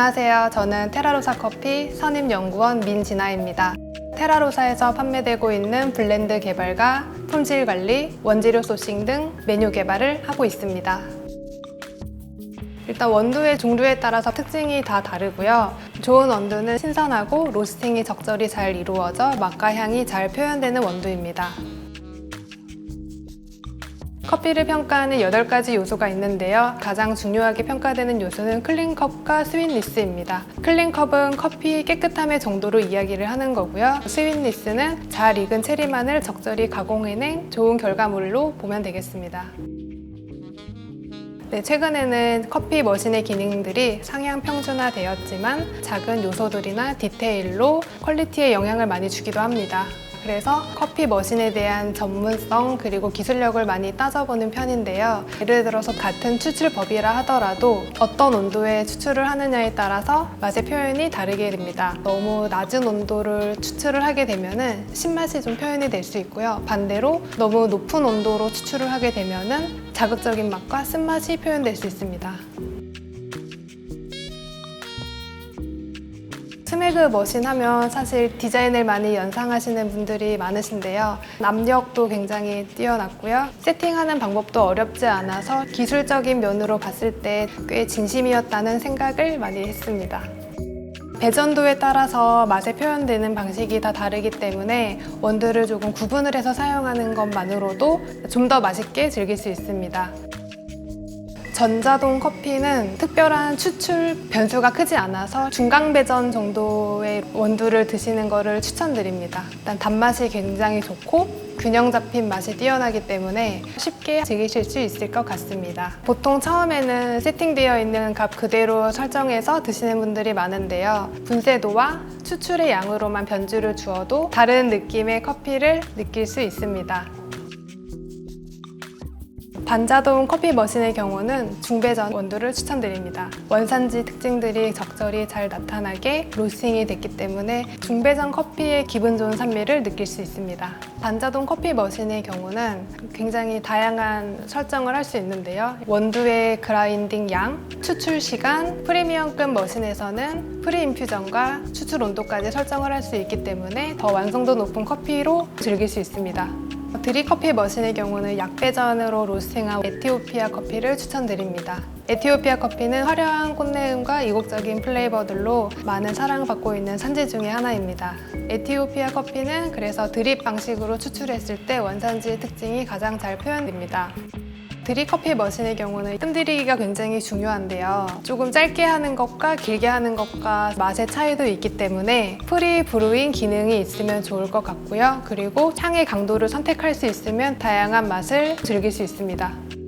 안녕하세요. 저는 테라로사 커피 선임연구원 민진아입니다. 테라로사에서 판매되고 있는 블렌드 개발과 품질 관리, 원재료 소싱 등 메뉴 개발을 하고 있습니다. 일단 원두의 종류에 따라서 특징이 다 다르고요. 좋은 원두는 신선하고 로스팅이 적절히 잘 이루어져 맛과 향이 잘 표현되는 원두입니다. 커피를 평가하는 8가지 요소가 있는데요. 가장 중요하게 평가되는 요소는 클린컵과 스윗니스입니다. 클린컵은 커피의 깨끗함의 정도로 이야기를 하는 거고요. 스윗니스는 잘 익은 체리만을 적절히 가공해낸 좋은 결과물로 보면 되겠습니다. 네, 최근에는 커피 머신의 기능들이 상향 평준화되었지만 작은 요소들이나 디테일로 퀄리티에 영향을 많이 주기도 합니다. 그래서 커피 머신에 대한 전문성 그리고 기술력을 많이 따져보는 편인데요. 예를 들어서 같은 추출법이라 하더라도 어떤 온도에 추출을 하느냐에 따라서 맛의 표현이 다르게 됩니다. 너무 낮은 온도를 추출을 하게 되면은 신맛이 좀 표현이 될 수 있고요. 반대로 너무 높은 온도로 추출을 하게 되면은 자극적인 맛과 쓴맛이 표현될 수 있습니다. 스매그 머신 하면 사실 디자인을 많이 연상하시는 분들이 많으신데요. 압력도 굉장히 뛰어났고요. 세팅하는 방법도 어렵지 않아서 기술적인 면으로 봤을 때 꽤 진심이었다는 생각을 많이 했습니다. 배전도에 따라서 맛에 표현되는 방식이 다 다르기 때문에 원두를 조금 구분을 해서 사용하는 것만으로도 좀 더 맛있게 즐길 수 있습니다. 전자동 커피는 특별한 추출 변수가 크지 않아서 중강 배전 정도의 원두를 드시는 것을 추천드립니다. 일단 단맛이 굉장히 좋고 균형 잡힌 맛이 뛰어나기 때문에 쉽게 즐기실 수 있을 것 같습니다. 보통 처음에는 세팅되어 있는 값 그대로 설정해서 드시는 분들이 많은데요. 분쇄도와 추출의 양으로만 변주를 주어도 다른 느낌의 커피를 느낄 수 있습니다. 반자동 커피 머신의 경우는 중배전 원두를 추천드립니다. 원산지 특징들이 적절히 잘 나타나게 로스팅이 됐기 때문에 중배전 커피의 기분 좋은 산미를 느낄 수 있습니다. 반자동 커피 머신의 경우는 굉장히 다양한 설정을 할 수 있는데요. 원두의 그라인딩 양, 추출 시간, 프리미엄급 머신에서는 프리인퓨전과 추출 온도까지 설정을 할 수 있기 때문에 더 완성도 높은 커피로 즐길 수 있습니다. 드립커피 머신의 경우는 약배전으로 로스팅한 에티오피아 커피를 추천드립니다. 에티오피아 커피는 화려한 꽃내음과 이국적인 플레이버들로 많은 사랑받고 있는 산지 중의 하나입니다. 에티오피아 커피는 그래서 드립 방식으로 추출했을 때 원산지의 특징이 가장 잘 표현됩니다. 드립커피 머신의 경우는 뜸들이기가 굉장히 중요한데요. 조금 짧게 하는 것과 길게 하는 것과 맛의 차이도 있기 때문에 프리 브루잉 기능이 있으면 좋을 것 같고요. 그리고 향의 강도를 선택할 수 있으면 다양한 맛을 즐길 수 있습니다.